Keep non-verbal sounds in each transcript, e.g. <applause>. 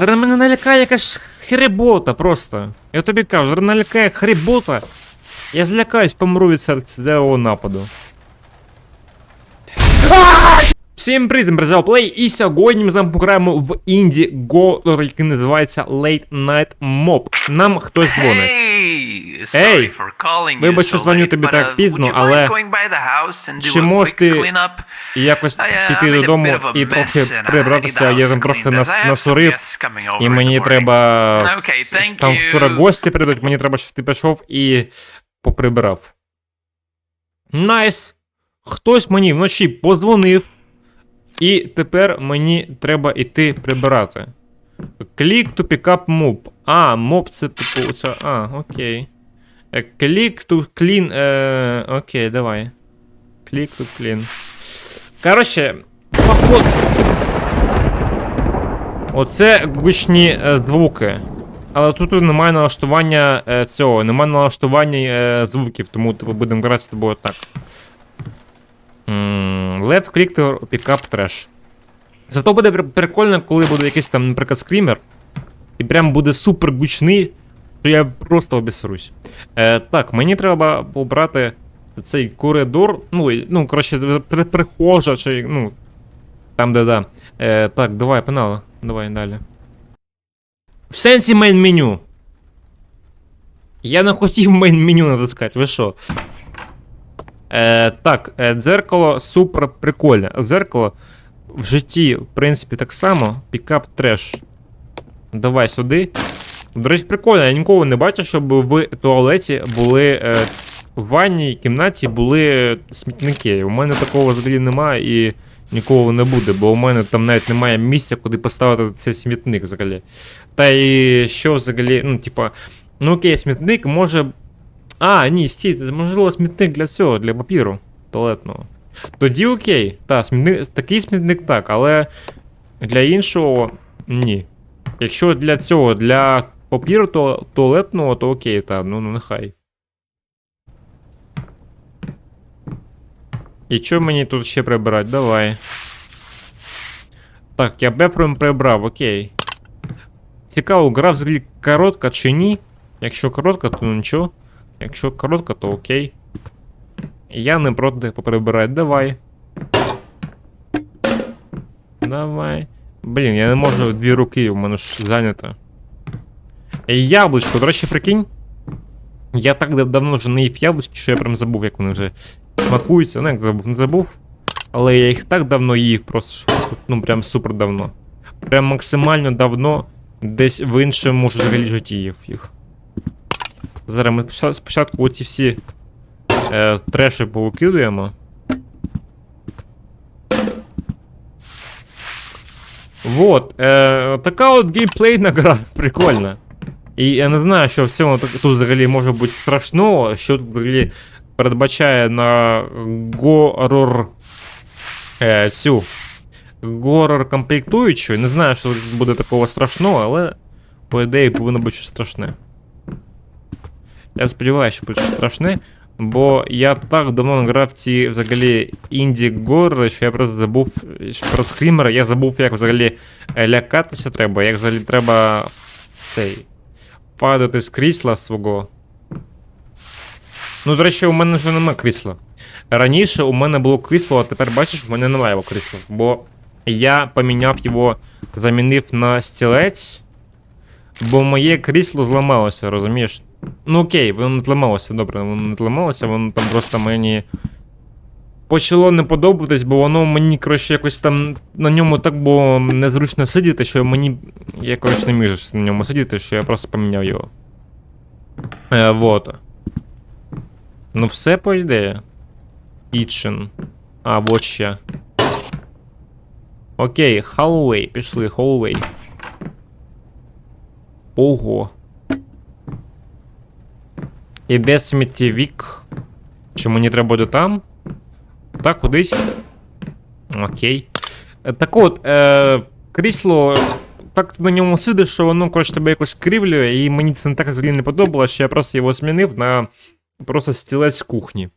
Зараз мене налякає якась хребота просто. Я тобі кажу, зараз налякає хребота. Я злякаюсь, помру від серцевого нападу. Всім привіт, Брезел Плей, і сьогодні ми з вами пограємо в інді Go, який називається Late Night Mob. Нам хтось дзвонить. You Вибач, що дзвоню тобі так uh, пізно, але чи можеш ти якось uh, піти додому і трохи прибратися, я там трохи нас, насурив. І мені треба. Там скоро гості прийдуть, мені треба, щоб ти пішов і поприбирав. Найс. Хтось мені вночі позвонив. І тепер мені треба йти прибирати. Click to pick up mob. А, mob це типу. Це, а, окей. Е, Click to clean. Е, окей, давай. Click to clean. Коротше, походу. Оце гучні е, звуки. Але тут немає налаштування е, цього, немає налаштування е, звуків, тому типу, будемо грати з тобою так. Let's click to pick up trash. Зато буде прикольно, коли буде якийсь там, наприклад, скрімер, і прям буде супер гучний, то я просто обісрусь. Е, так, мені треба побрати цей коридор. Ну, ну коротше, при, прихожа, чи, ну. Там, де да. Е, так, давай, пенал. Давай далі. В сенсі мейн меню. Я не хотів мейн меню натискати, ви що? Е, так, е, дзеркало супер прикольне. Дзеркало в житті, в принципі, так само. Пікап треш. Давай сюди. До речі, прикольно, я ніколи не бачив, щоб в туалеті були. Е, в ванній кімнаті були смітники. У мене такого взагалі немає і ніколи не буде, бо у мене там навіть немає місця, куди поставити цей смітник взагалі. Та і що взагалі, ну, типа, ну окей, смітник може. А, ні, стій, це можливо смітник для цього, для папіру туалетного. Тоді окей, та, смітник, такий смітник так, але для іншого ні. Якщо для цього, для папіру туалетного, то окей, та, ну, ну нехай. І що мені тут ще прибирати? Давай. Так, я бефром прибрав, окей. Цікаво, гра взагалі коротка чи ні? Якщо коротка, то нічого. Якщо коротка, то окей. Я не проти поприбирати, давай. Давай. Блін, я не можу дві руки, у мене ж зайнято. Е, Яблучко, до речі, прикинь. Я так давно вже не їв яблучки, що я прям забув, як вони вже смакуються. Ну, як забув, не забув. Але я їх так давно їв, просто що- ну прям супер давно. Прям максимально давно десь в іншому взагалі житті їв їх. Зараз ми спочатку оці всі е, треші повикидуємо. Вот, е, така от геймплейна гра, прикольна. І я не знаю, що в цьому тут взагалі може бути страшного, що тут взагалі передбачає на горор е, цю горор комплектуючу. Не знаю, що буде такого страшного, але по ідеї повинно бути щось страшне. Я сподіваюся, що буде страшне, бо я так давно не грав ці взагалі інді гори, що я просто забув про скрімера, я забув, як взагалі е, лякатися треба, як взагалі треба цей падати з крісла свого. Ну, до речі, у мене вже нема крісла. Раніше у мене було крісло, а тепер бачиш, у мене немає його крісла. Бо я поміняв його, замінив на стілець, бо моє крісло зламалося, розумієш? Ну окей, воно не зламалося, добре, воно не зламалося, воно там просто мені почало не подобатись, бо воно мені, коротше, якось там на ньому так було незручно сидіти, що мені. Я, коротше, не міг на ньому сидіти, що я просто поміняв його. Е, вот. Ну, все по ідеї. Kitchen. А, вот ще. Окей, hallway, пішли, hallway. Ого. Іде сміттєвік. Чи мені треба буде там? Так, кудись. Окей. Е, Так от, е, крісло. Так ти на ньому сидиш, що воно, коротше, тебе якось кривлює, і мені це не так взагалі не подобалося, що я просто його змінив на просто стілець кухні.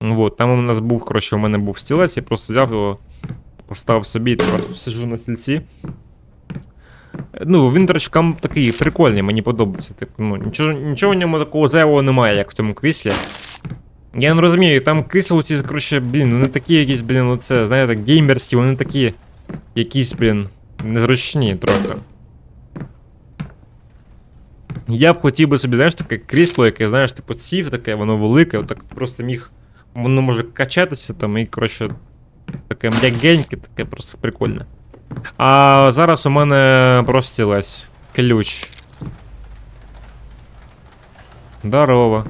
Вот, там у нас був, коротше, у мене був стілець, я просто взяв його, поставив собі, тепер сиджу на стільці. Ну, він, до речі, кам такий прикольний, мені подобається. Типу, ну, нічого, нічого в ньому такого зайвого немає, як в цьому кріслі. Я не розумію, там крісла ці, коротше, блін, вони такі якісь, блін, ну це, знаєте, геймерські, вони такі якісь, блін, незручні трохи. Я б хотів би собі, знаєш, таке крісло, яке, знаєш, типу сів таке, воно велике, отак просто міг. Воно може качатися там і, коротше, таке м'ягеньке, таке просто прикольне. А зараз у мене просто стілець. Ключ. Здорово.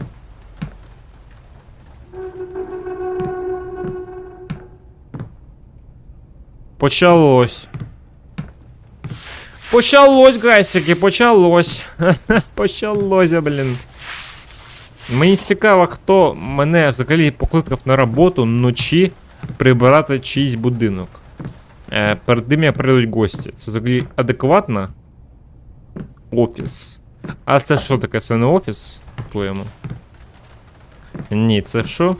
Почалось. Почалось, гайсики, почалось. <laughs> почалося, блін. Мені цікаво, хто мене взагалі покликав на роботу вночі прибирати чийсь будинок. Е, перед тим як прийдуть гості. Це взагалі адекватно? Офіс. А це що таке? Це не офіс? Твоєму? Ні, це що?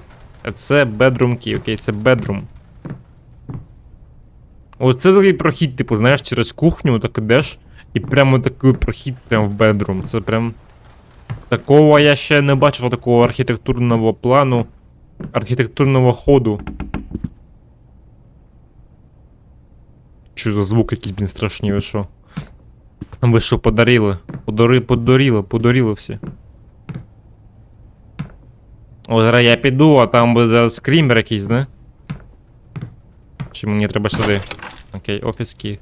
Це бедрумки, окей, це бедрум. Оце такий прохід, типу, знаєш, через кухню так ідеш, і прямо такий прохід прямо в бедрум. Це прям. Такого я ще не бачив такого архітектурного плану, архітектурного ходу. Що за звук якийсь, блін, страшні, ви що? Ви що, подарили? Подари, подоріли, подоріли всі. О, зараз я піду, а там буде скрімер якийсь, не? Чи мені треба сюди? Окей, офіс кі.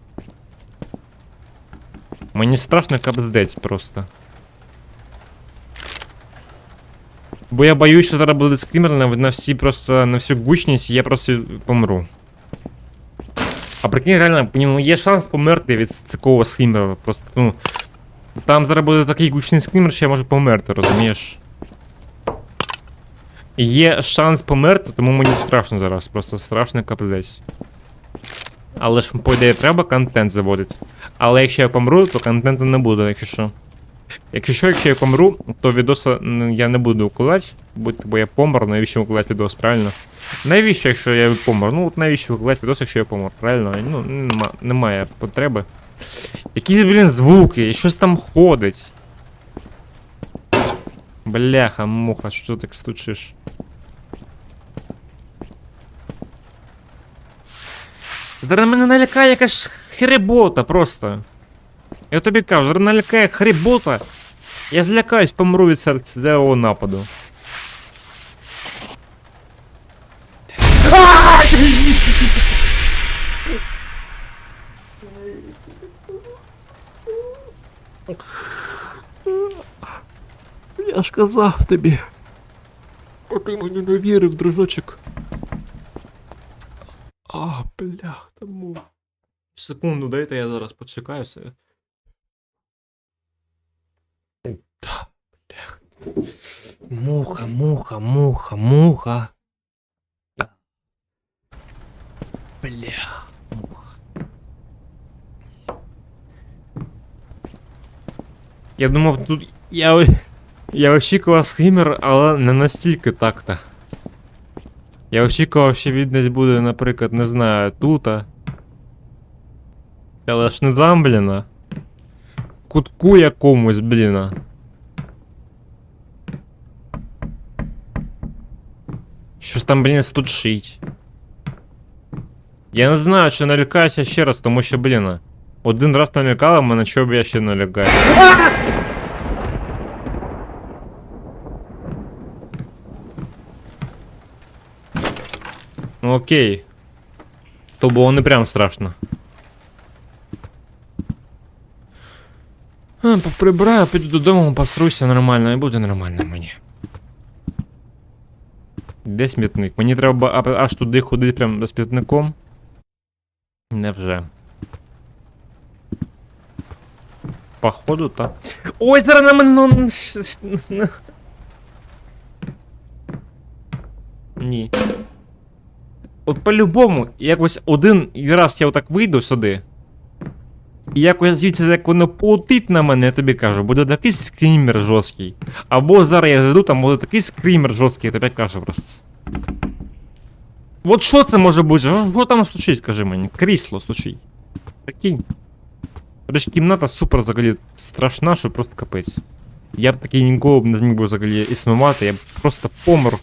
Мені страшно капздець просто. Бо я боюсь, що зараз буде скрімер на, на всі просто на всю гучність, і я просто помру. А прикинь, реально, ну, є шанс померти від такого скрімера. Просто, ну. Там зараз буде такий гучний скрімер, що я можу померти, розумієш? Є шанс померти, тому мені страшно зараз. Просто страшно капздець. Але ж, по ідеї, треба контент заводити. Але якщо я помру, то контенту не буде, якщо що. Якщо що, якщо я помру, то відоса я не буду укладати, бо, бо я помер, навіщо укладати відос, правильно? Навіщо, якщо я помер? Ну от навіщо викладати відос, якщо я помер, правильно? Ну, нема, немає потреби. Якісь, блін, звуки, щось там ходить. Бляха, муха, що ти так стучиш? Зараз мене налякає якась хребота просто. Я тобі кажу, зараз налякає хребота. Я злякаюсь, помру від серцевого нападу. Я ж казав тобі. А ти мені не вірив, дружочок. А, блях, тому. Секунду, дайте я зараз почекаю себе. Та, блях. Муха, муха, муха, муха. Бля, муха. Я думав, тут. Я. о- Я очікував скример, але не настільки так-то. Я очікував, що він десь буде, наприклад, не знаю, тута. Але ж не там, бліна. В кутку якомусь, бліна. Щось там, блін, стучить. Я не знаю, чи налякаюся ще раз, тому що, блін, один раз налякала мене, чого б я ще налякаю. Окей. То було не прям страшно. А, поприбираю, піду додому, посруся нормально, і буде нормально мені. Де смітник? Мені треба аж туди ходити прям з смітником. Невже. Походу, та. Ой, зараз на мене. ну, Ні. От по-любому, якось один раз я отак вийду сюди. І якось звідси як воно полетить на мене, я тобі кажу, буде такий скрімер жорсткий. Або зараз я зайду, там буде такий скрімер жорсткий, я тобі кажу просто. От що це може бути? Що там стучить, скажи мені? Крісло стучить. Прикинь. Речі, кімната супер взагалі страшна, що просто капець. Я б такий ніколи б не зміг би взагалі існувати, я б просто помер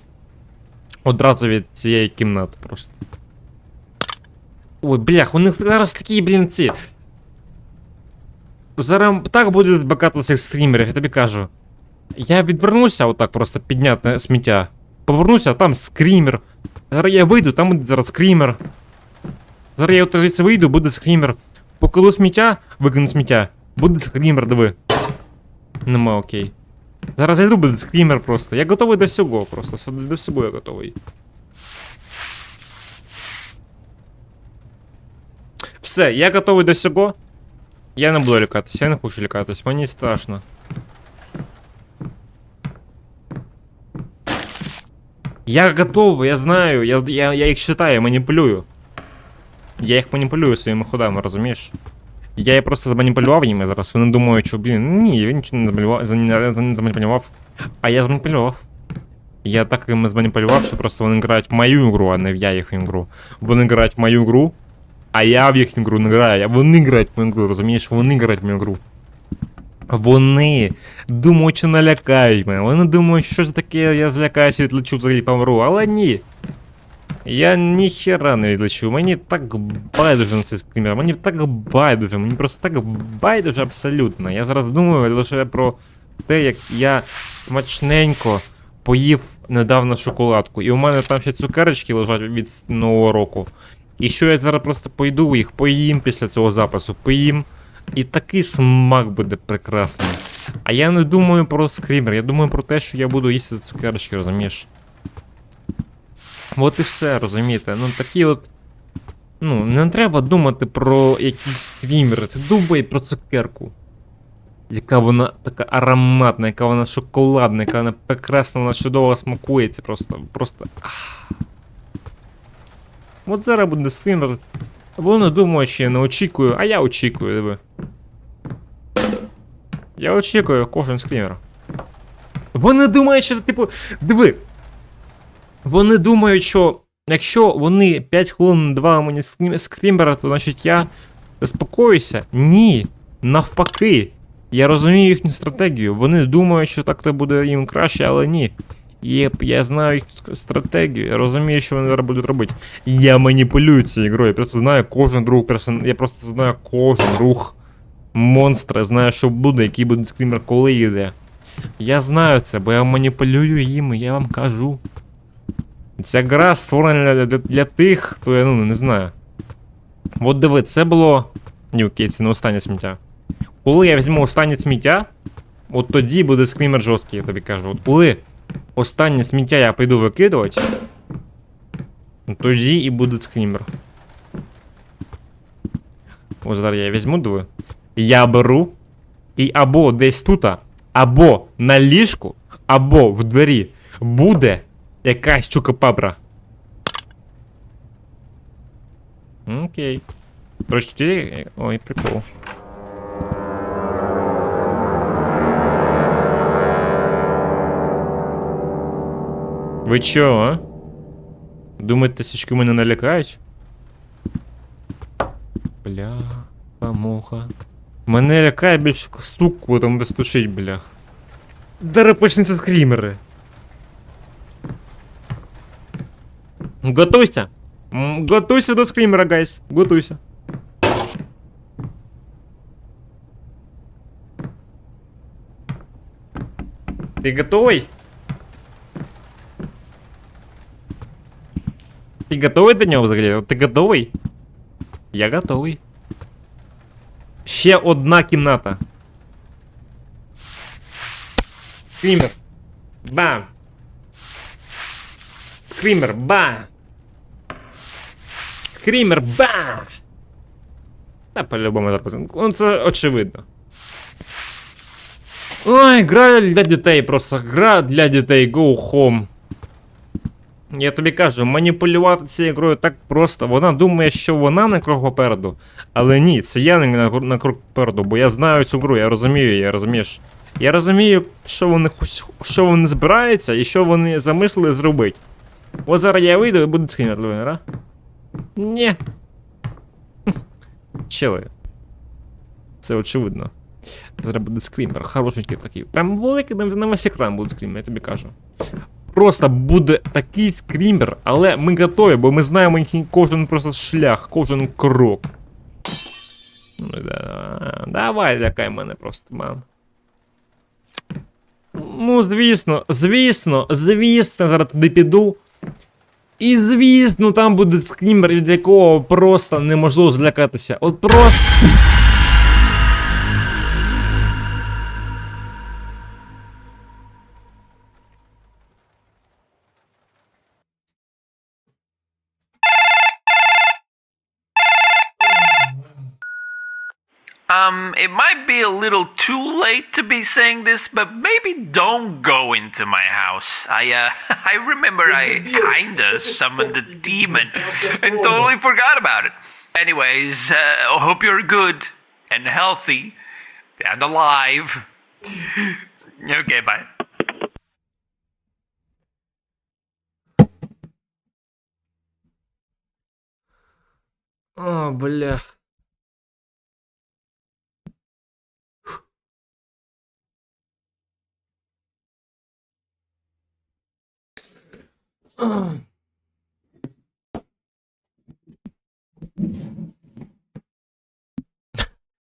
одразу від цієї кімнати просто. Ой, блях, у них зараз такі, блін, ці. Зараз так буде багато цих стрімерів, я тобі кажу. Я відвернуся отак просто підняти сміття. Повернуся, а там скрімер. Зараз я вийду, там буде зараз скрімер. Зараз я от звідси вийду, буде скрімер. Поколу сміття, викину сміття. Буде скрімер, диви. Нема окей. Зараз я йду, буде скрімер просто. Я готовий до всього просто. все- До всього я готовий. Все, я готовий до всього. Я не буду лякатися, я не хочу лякатись, мені страшно. Я готовий, я знаю, я, я, я їх читаю, я маніпулюю. Я їх маніпулюю своїми ходами, розумієш? Я їх просто заманіпулював їми зараз. Вони думають, що, блін, ні, він нічого не заманіпулював, за- не заманіпулював. А я заманіпулював. Я так їм зманіпулював, що просто вони грають в мою гру, а не в я їхню гру. Вони грають в мою гру, а я в їхню гру не граю. А вони грають в мою гру, розумієш? Вони грають в мою гру. Вони думають, що налякають мене. Вони думають, що ж таке, я злякаюся, відлечу взагалі помру, але ні. Я ніхера не відлечу. Мені так байдуже на цей скример. Мені так байдуже, мені просто так байдуже абсолютно. Я зараз думаю лише про те, як я смачненько поїв недавно шоколадку. І у мене там ще цукерочки лежать від нового року. І що я зараз просто пойду їх, поїм після цього запису, поїм. І такий смак буде прекрасний. А я не думаю про скрімер, я думаю про те, що я буду їсти цукерочки, розумієш? От і все, розумієте? Ну такі от. Ну, не треба думати про якісь скрімери, ти думай про цукерку. Яка вона така ароматна, яка вона шоколадна, яка вона прекрасна, вона чудово смакується, просто. просто. ах. От зараз буде скрімер. Вони думають, що я не очікую, а я очікую, диви. Я очікую кожен скрімер. Вони думають, що типу. Диви. Вони думають, що якщо вони 5 хвилин давали мені скрім- скрімера, то значить я заспокоюся. Ні. Навпаки. Я розумію їхню стратегію. Вони думають, що так то буде їм краще, але ні. Є, я знаю їхню стратегію, я розумію, що вони зараз будуть робити. Я маніпулюю цією грою, я просто знаю кожен рух персон... Я просто знаю кожен рух монстра, знаю, що буде, який буде скрімер, коли йде. Я знаю це, бо я маніпулюю їм, я вам кажу. Ця гра створена для, для, для тих, хто я ну не знаю. От диви, це було. Ні, окей, це не останнє сміття. Коли я візьму останнє сміття, от тоді буде скрімер жорсткий, я тобі кажу. От коли останнє сміття я піду викидувати, тоді і буде скрімер. Ось зараз я візьму диви. Я беру і або десь тут, або на ліжку, або в двері буде якась чукапабра. Окей. Прочти. Ой, прикол. Ви чо, а? Думаєте, січки мене налякають? Бля, муха. Мене лякає більш стук, там де стучить. Зараз почнеться скрімери. Готуйся. М, Готуйся до скрімера, гайс. Готуйся. Ти готовий? Ти готовий до нього взагалі? От Ти готовий? Я готовий. Ще одна кімната. Скрімер. Бам. Скрімер, бам. Скрімер, бам. Та по-любому зараз. Ну це очевидно. Ой, гра для дітей просто. Гра для дітей. Go home. Я тобі кажу, маніпулювати цією грою так просто. Вона думає, що вона на крок попереду. Але ні, це я не на, крок попереду, бо я знаю цю гру, я розумію, її, розумієш. Я розумію, що вони що вони збираються і що вони замислили зробити. От зараз я вийду і буду скинути Луїнера. Ні. <laughs> Чили. це очевидно. Зараз буде скрімер, хорошенький такий. Прям великий на, весь екран буде скрімер, я тобі кажу. Просто буде такий скрімер, але ми готові, бо ми знаємо кожен просто шлях, кожен крок. Ну, да, давай, лякай мене просто, мам. Ну, звісно, звісно, звісно, зараз туди піду. І звісно, там буде скрімер, від якого просто неможливо злякатися. От просто. Um, it might be a little too late to be saying this, but maybe don't go into my house. I, uh, <laughs> I remember I kinda summoned a demon and totally forgot about it. Anyways, uh, hope you're good and healthy and alive. okay, bye. О, блях.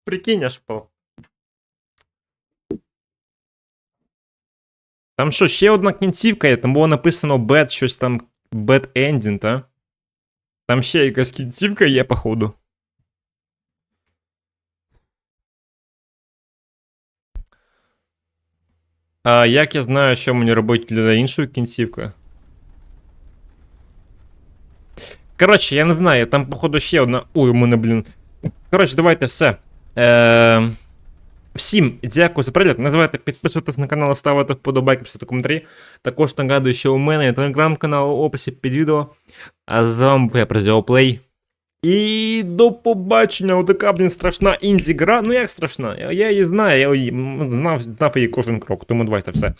Прикинь, аж впав. Там що, ще одна кінцівка є, там було написано bad, щось там bad ending, та? Там ще якась кінцівка є, походу. А як я знаю, що мені робити для іншої кінцівки? Коротше, я не знаю, там, походу, ще одна. Ой, у мене, блін. Коротше, давайте все. Е... Всім дякую за перегляд. Не забувайте підписуватись на канал, ставити вподобайки, писати коментарі. Також нагадую, що у мене є телеграм-канал у описі під відео. А з вами був я Презіо Плей. І до побачення, отака, блін, страшна інді-гра. Ну як страшна? Я її знаю, я її знав, знав її кожен крок, тому давайте все.